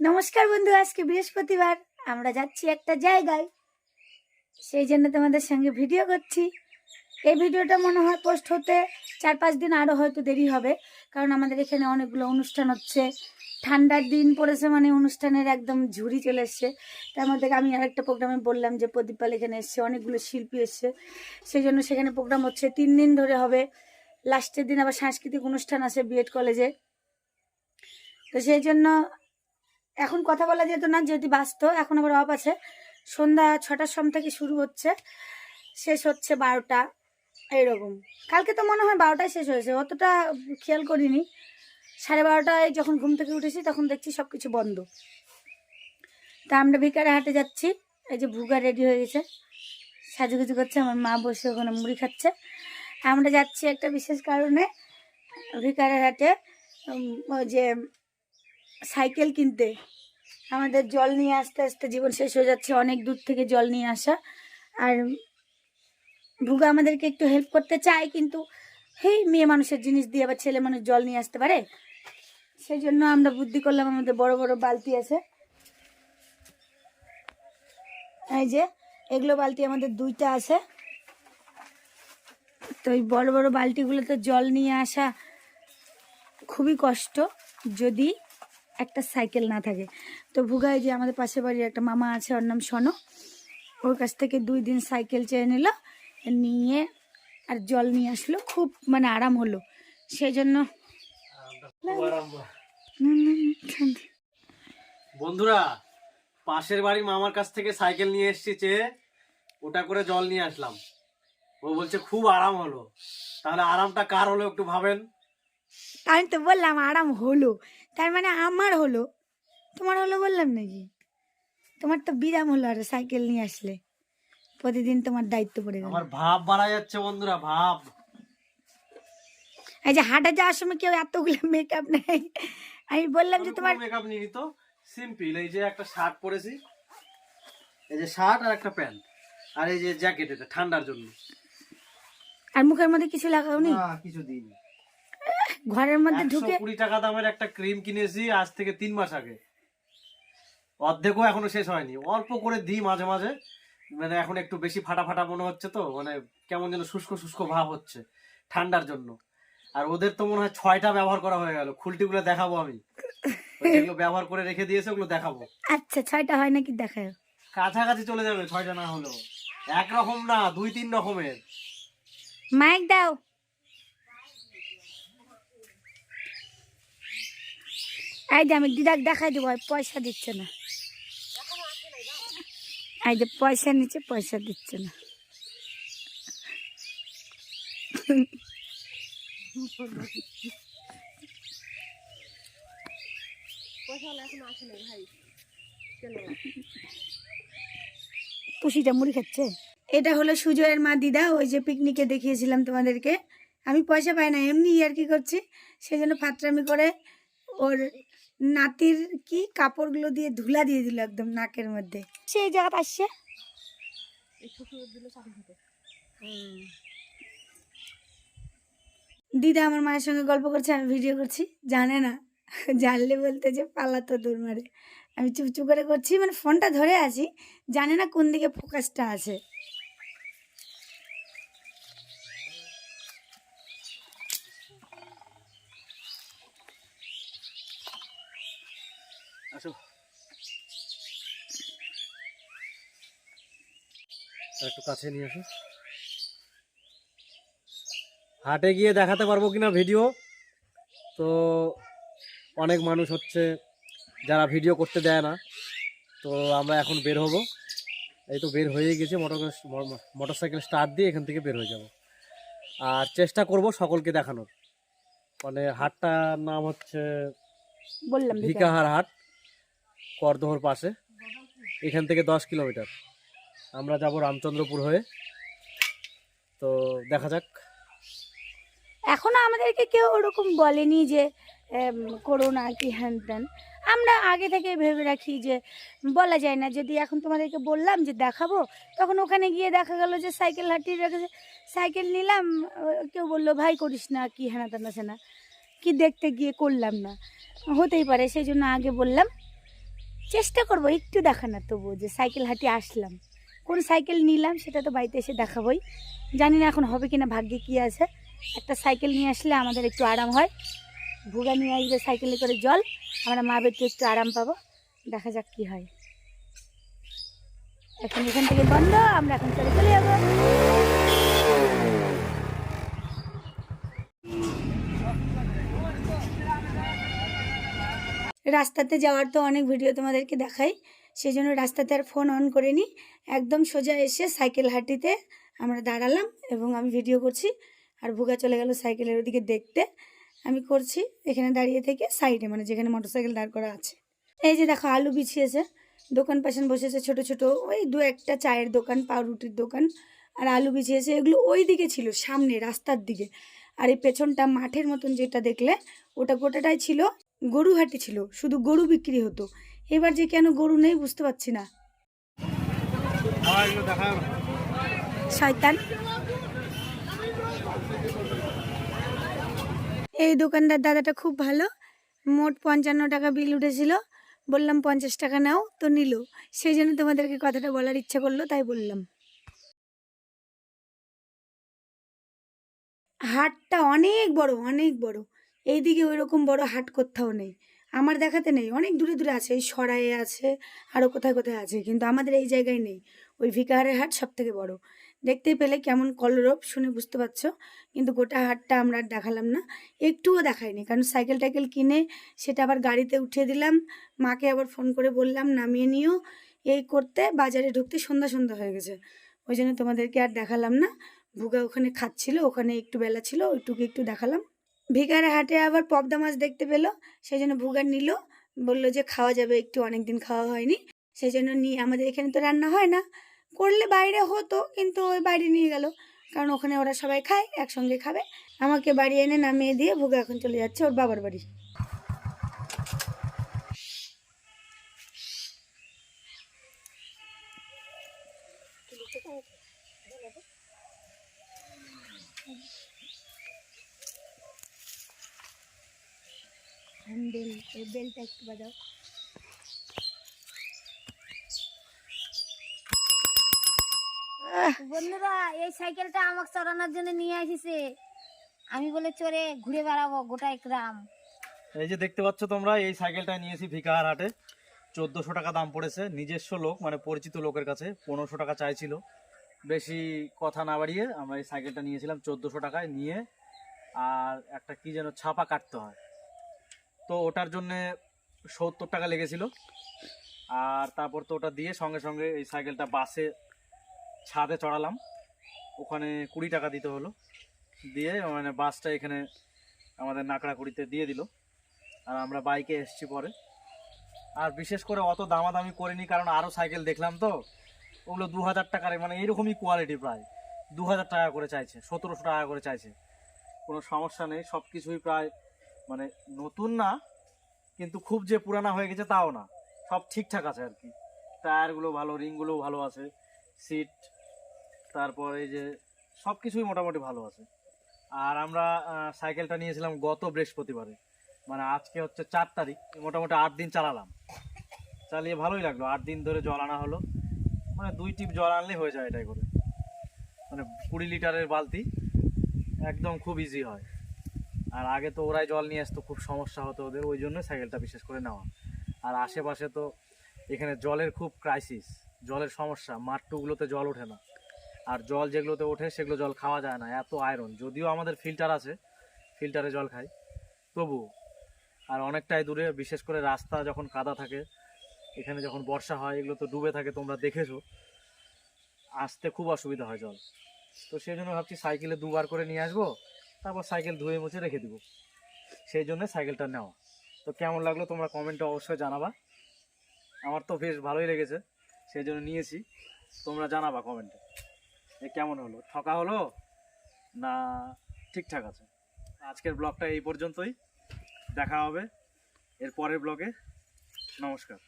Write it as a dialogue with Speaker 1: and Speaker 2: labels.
Speaker 1: নমস্কার বন্ধু, আজকে বৃহস্পতিবার। আমরা যাচ্ছি একটা জায়গায়। সেই জন্য তোমাদের সঙ্গে ভিডিও করছি। এই ভিডিওটা মনে হয় পোস্ট হতে চার পাঁচ দিন আরও হয়তো দেরি হবে, কারণ আমাদের এখানে অনেকগুলো অনুষ্ঠান হচ্ছে। ঠান্ডার দিন পড়েছে মানে অনুষ্ঠানের একদম ঝুড়ি চলে এসছে। তার মধ্যে আমি আরেকটা প্রোগ্রামে বললাম যে প্রদীপ পাল এখানে এসছে, অনেকগুলো শিল্পী এসছে। সেই জন্য সেখানে প্রোগ্রাম হচ্ছে। তিন দিন ধরে হবে। লাস্টের দিন আবার সাংস্কৃতিক অনুষ্ঠান আছে বিএড কলেজে। তো সেই জন্য এখন কথা বলা যেত না, যেহেতু ব্যস্ত, এখন আবার অফ আছে। সন্ধ্যা ছটার সময় থেকে শুরু হচ্ছে, শেষ হচ্ছে বারোটা, এইরকম। কালকে তো মনে হয় বারোটায় শেষ হয়েছে, অতটা খেয়াল করিনি। সাড়ে বারোটায় যখন ঘুম থেকে উঠেছি, তখন দেখছি সব কিছু বন্ধ। তা আমরা বিকারে হাটে যাচ্ছি, এই যে ভুগা রেডি হয়ে গেছে। সাজুগুজু করছে, আমার মা বসে ওখানে মুড়ি খাচ্ছে। আমরা যাচ্ছি একটা বিশেষ কারণে ভিকারের হাটে ওই যে সাইকেল কিনতে। আমাদের জল নিয়ে আস্তে আস্তে জীবন শেষ হয়ে যাচ্ছে, অনেক দূর থেকে জল নিয়ে আসা। আর ভুগা আমাদেরকে একটু হেল্প করতে চায়, কিন্তু হেই, মেয়ে মানুষের জিনিস দিয়ে আবার ছেলে মানুষ জল নিয়ে আসতে পারে? সেই জন্য আমরা বুদ্ধি করলাম, আমাদের বড় বড় বালতি আছে। এই যে, এগুলো বালতি আমাদের দুইটা আছে। তো এই বড় বড় বালতিগুলোতে জল নিয়ে আসা খুবই কষ্ট। যদি একটা সাইকেল না থাকে। তো ভুগায় যে আমাদের পাশের বাড়ির একটা মামা আছে ওর নাম সনো। ওর কাছ থেকে দুই দিন সাইকেল চেয়ে নিল নিয়ে আর জল নিয়ে আসলো। খুব মানে আরাম হলো। সেই জন্য
Speaker 2: বন্ধুরা পাশের বাড়ি মামার কাছ থেকে সাইকেল নিয়ে এসেছি চেয়ে ওটা করে জল নিয়ে আসলাম। ও বলছে খুব আরাম হলো। তাহলে আরামটা কার হলো একটু ভাবেন?
Speaker 1: আমি তো বললাম আরাম হলো। তার মানে আমার হলো? তোমার হলো বললাম নাকি? তোমার তো বিরাম হলো আর সাইকেল নিয়ে আসলে। প্রতিদিন তোমার দায়িত্ব পড়ে গেল।
Speaker 2: আমার ভাব বাড়া যাচ্ছে বন্ধুরা ভাব।
Speaker 1: এই যে হাটে যাওয়ার সময় কেউ এতগুলো মেকআপ নেই আমি বললাম যে তোমার
Speaker 2: মেকআপ নিয়ে তো। সিম্পল এই যে একটা শার্ট পরেছি। এই যে শার্ট আর একটা প্যান্ট আর এই যে জ্যাকেট এটা ঠান্ডার জন্য।
Speaker 1: আর মুখের মধ্যে কিছু লাগাওনি?
Speaker 2: না কিছু দিন
Speaker 1: ঘরের মধ্যে ঢুকে
Speaker 2: কুড়ি টাকা দামের একটা ক্রিম কিনেছি আজ থেকে তিন মাস আগে। অর্ধেকও এখনও শেষ হয়নি। অল্প করে দিই মাঝে মাঝে। মানে এখন একটু বেশি ফাটা ফাটা মনে হচ্ছে তো মানে কেমন যেন শুষ্ক শুষ্ক ভাব হচ্ছে ঠান্ডার জন্য। আর ওদের তো মনে হয় ছয়টা ব্যবহার করা হয়ে গেল। খুলটিগুলো দেখাবো আমি। যেগুলো ব্যবহার করে রেখে দিয়েছে ওগুলো দেখাবো।
Speaker 1: আচ্ছা ছয়টা হয় নাকি দেখায়
Speaker 2: কাছাকাছি চলে যাবে ছয়টা না হলেও। একরকম না দুই তিন রকমের।
Speaker 1: মাইক দাও। এই যে আমি দিদাক দেখাই দেবো পয়সা দিচ্ছে না। এই যে পয়সা নিচ্ছে, পয়সা দিচ্ছে না। পুষিটা মুড়ি খাচ্ছে। এটা হলো সুজয়ের মা দিদা, ওই যে পিকনিকে দেখিয়েছিলাম তোমাদেরকে। আমি পয়সা পাই না, এমনি আর কি করছি সেই জন্য ফাতরামি করে ওর নাতির কি কাপড়গুলো দিয়ে ধুলা দিয়ে দিল একদম নাকের মধ্যে। সেই জায়গাটা আসছে। দিদা আমার মায়ের সঙ্গে গল্প করছে আমি ভিডিও করছি। জানে না জানলে বলতে যে পালাতো দূর মারে। আমি চুপ চুপ করে করছি মানে ফোনটা ধরে আছি জানে না কোন দিকে ফোকাসটা আছে।
Speaker 2: আসো একটু কাছে নিয়ে আসো হাটে গিয়ে দেখাতে পারব কিনা ভিডিও? তো অনেক মানুষ হচ্ছে যারা ভিডিও করতে দেয় না। তো আমরা এখন বের হব। এই তো বের হয়ে গেছে মোটর মোটর সাইকেল স্টার্ট দিয়ে এখান থেকে বের হয়ে যাব। আর চেষ্টা করব সকলকে দেখানোর। মানে হাটটার নাম হচ্ছে
Speaker 1: বললাম
Speaker 2: ভিকাহার হাট। করদহর পাশে। এখান থেকে দশ কিলোমিটার। আমরা যাব রামচন্দ্রপুর হয়ে। তো দেখা যাক।
Speaker 1: এখনও আমাদেরকে কেউ ওরকম বলেনি যে করোনা কি হ্যান ত্যান। আমরা আগে থেকে ভেবে রাখি যে, বলা যায় না। যদি এখন তোমাদেরকে বললাম যে দেখাবো, তখন ওখানে গিয়ে দেখা গেল যে সাইকেল হাঁটিয়ে রেখেছে। সাইকেল নিলাম কেউ বলল, ভাই, করিস না, কি হেনা তেনা সেনা কি দেখতে গিয়ে করলাম না। হতেই পারে, সেই জন্য আগে বললাম। চেষ্টা করব, একটু দেখানোর তবুও যে সাইকেল হাঁটি আসলাম। কোন সাইকেল নিলাম সেটা তো বাড়িতে এসে দেখাবই। জানি না এখন হবে কিনা, ভাগ্যে কি আছে। একটা সাইকেল নিয়ে আসলে আমাদের একটু আরাম হয়। ভুগা নিয়ে আসবে সাইকেলে করে জল, আমরা মা বেটে একটু আরাম পাবো। দেখা যাক কি হয়। এখন এখান থেকে বন্ধ, আমরা এখন চলে চলে যাব। রাস্তাতে যাওয়ার তো অনেক ভিডিও তোমাদেরকে দেখাই। সেই জন্য রাস্তাতে আর ফোন অন করিনি একদম সোজা এসে সাইকেল হাঁটিতে আমরা দাঁড়ালাম এবং আমি ভিডিও করছি। আর ভুগা চলে গেল সাইকেলের ওদিকে দেখতে। আমি করছি, এখানে দাঁড়িয়ে থেকে সাইডে মানে যেখানে মোটরসাইকেল দাঁড় করা আছে। এই যে দেখো, আলু বিছিয়েছে। দোকান পাশান বসেছে ছোট ছোট, ওই দু একটা চায়ের দোকান, পাউরুটির দোকান। আর আলু বিছিয়েছে, এগুলো ওই দিকে ছিল, সামনে, রাস্তার দিকে। আর এই পেছনটা মাঠের মতন যেটা দেখলে, ওটা গোটাটাই ছিল গরু হাটি ছিল, শুধু গরু বিক্রি হতো। এবার যে কেন গরু নেই বুঝতে পারছি না। এই দোকানদার দাদাটা খুব ভালো। মোট পঞ্চান্ন টাকা বিল উঠেছিল। বললাম, পঞ্চাশ টাকা নাও, তো নিল। সেই জন্য তোমাদেরকে কথাটা বলার ইচ্ছা করল, তাই বললাম। হাটটা অনেক বড় অনেক বড়। এইদিকে ওই রকম বড় হাট কোথাও নেই। আমার দেখাতে নেই। অনেক দূরে দূরে আছে। এই সরাইয়ে আছে আরও কোথায় কোথায় আছে। কিন্তু আমাদের এই জায়গায় নেই। ওই ভিকাহারের হাট সব থেকে বড়। দেখতে পেলে কেমন কলরব, শুনে বুঝতে পারছ। কিন্তু গোটা হাটটা আমরা দেখালাম না। একটুও দেখাইনি। কারণ সাইকেল টাইকেল কিনে সেটা আবার গাড়িতে উঠিয়ে দিলাম। মাকে আবার ফোন করে বললাম, নামিয়ে নিও। এই করতে বাজারে ঢুকতে সন্ধ্যা সন্ধ্যা হয়ে গেছে। ওই জন্য তোমাদেরকে আর দেখালাম না। ভুগা ওখানে খাচ্ছিল, ওখানে একটু বেলা ছিল, ওইটুকু একটু দেখালাম। ভিকারে হাটে আবার পবদা মাছ দেখতে পেল সেই জন্য ভুগার নিল, বলল যে খাওয়া যাবে, একটু অনেক দিন খাওয়া হয়নি সেই জন্য নিয়ে, আমাদের এখানে তো রান্না হয় না। করলে বাইরে হতো, কিন্তু ওই বাইরে নিয়ে গেল, কারণ ওখানে ওরা সবাই খায়, একসঙ্গে খাবে। আমাকে বাড়ি এনে নামিয়ে দিয়ে ভুগা এখন চলে যাচ্ছে ওর বাবার বাড়ি। হ্যান্ডেল এই বেলটা একটু বাজাও।
Speaker 3: বন্ধুরা, এই সাইকেলটা আমাকে চড়ানোর জন্য নিয়ে আসিছে। আমি বলে চড়ে ঘুরে বেড়াবো গোটা গ্রাম।
Speaker 2: এই যে দেখতে পাচ্ছ তোমরা, এই সাইকেলটা নিয়েছি ভিকাহার হাটে। চোদ্দোশো টাকা দাম পড়েছে, নিজস্ব লোক মানে পরিচিত লোকের কাছে। পনেরোশো টাকা চাইছিল। বেশি কথা না বাড়িয়ে আমরা এই সাইকেলটা নিয়েছিলাম চোদ্দোশো টাকায় নিয়ে। আর একটা কি যেন ছাপা কাটতে হয়। তো ওটার জন্যে সত্তর টাকা লেগেছিল। আর তারপর তো ওটা দিয়ে সঙ্গে সঙ্গে এই সাইকেলটা বাসে, ছাদে চড়ালাম। ওখানে কুড়ি টাকা দিতে হলো। দিয়ে মানে বাসটা এখানে আমাদের নাকড়াকুড়িতে দিয়ে দিল। আর আমরা বাইকে এসছি পরে। আর বিশেষ করে অত দামাদামি করিনি, কারণ আরও সাইকেল দেখলাম তো। ওগুলো দু হাজার টাকার মানে এইরকমই কোয়ালিটি প্রায়। দু হাজার টাকা করে চাইছে, সতেরোশো টাকা করে চাইছে। কোনো সমস্যা নেই সব কিছুই প্রায় মানে নতুন না, কিন্তু খুব যে পুরানা হয়ে গেছে তাও না। সব ঠিকঠাক আছে আর কি। টায়ারগুলো ভালো রিংগুলো ভালো আছে, সিট, তারপর এই যে সব কিছুই মোটামুটি ভালো আছে। আর আমরা সাইকেলটা নিয়েছিলাম গত বৃহস্পতিবারে। মানে আজকে হচ্ছে চার তারিখ, মোটামুটি আট দিন চালালাম। চালিয়ে ভালোই লাগল, আট দিন ধরে জল আনা হলো। মানে দুই টিপ জল আনলে হয়ে যায় এটাই করে। মানে কুড়ি লিটারের বালতি, একদম খুব ইজি হয়। আর আগে তো ওরাই জল নিয়ে আসতো, খুব সমস্যা হতো ওদের, ওই জন্য সাইকেলটা বিশেষ করে নেওয়া। আর আশেপাশে তো এখানে জলের খুব ক্রাইসিস জলের সমস্যা মাঠটুগুলোতে জল ওঠে না। আর জল যেগুলোতে ওঠে সেগুলো জল খাওয়া যায় না, এত আয়রন যদিও আমাদের ফিল্টার আছে ফিল্টারে জল খাই, তবু আর অনেকটাই দূরে, বিশেষ করে রাস্তা যখন কাদা থাকে, এখানে যখন বর্ষা হয়, এগুলো তো ডুবে থাকে, তোমরা দেখেছ, আসতে খুব অসুবিধা হয় জল। তো সেই জন্য ভাবছি সাইকেলে দুবার করে নিয়ে আসব তারপর সাইকেল ধুয়ে মুছে রেখে দেবো। সেই জন্য সাইকেলটা নেওয়া। তো কেমন লাগল তোমরা কমেন্টে অবশ্যই জানাবা। আমার তো বেশ ভালোই লেগেছে, সেই জন্য নিয়েছি। তোমরা জানাবা কমেন্টে এ কেমন হলো। ঠকা হলো না ঠিকঠাক আছে? আজকের ব্লগটা এই পর্যন্তই। দেখা হবে এর পরের ব্লগে। নমস্কার।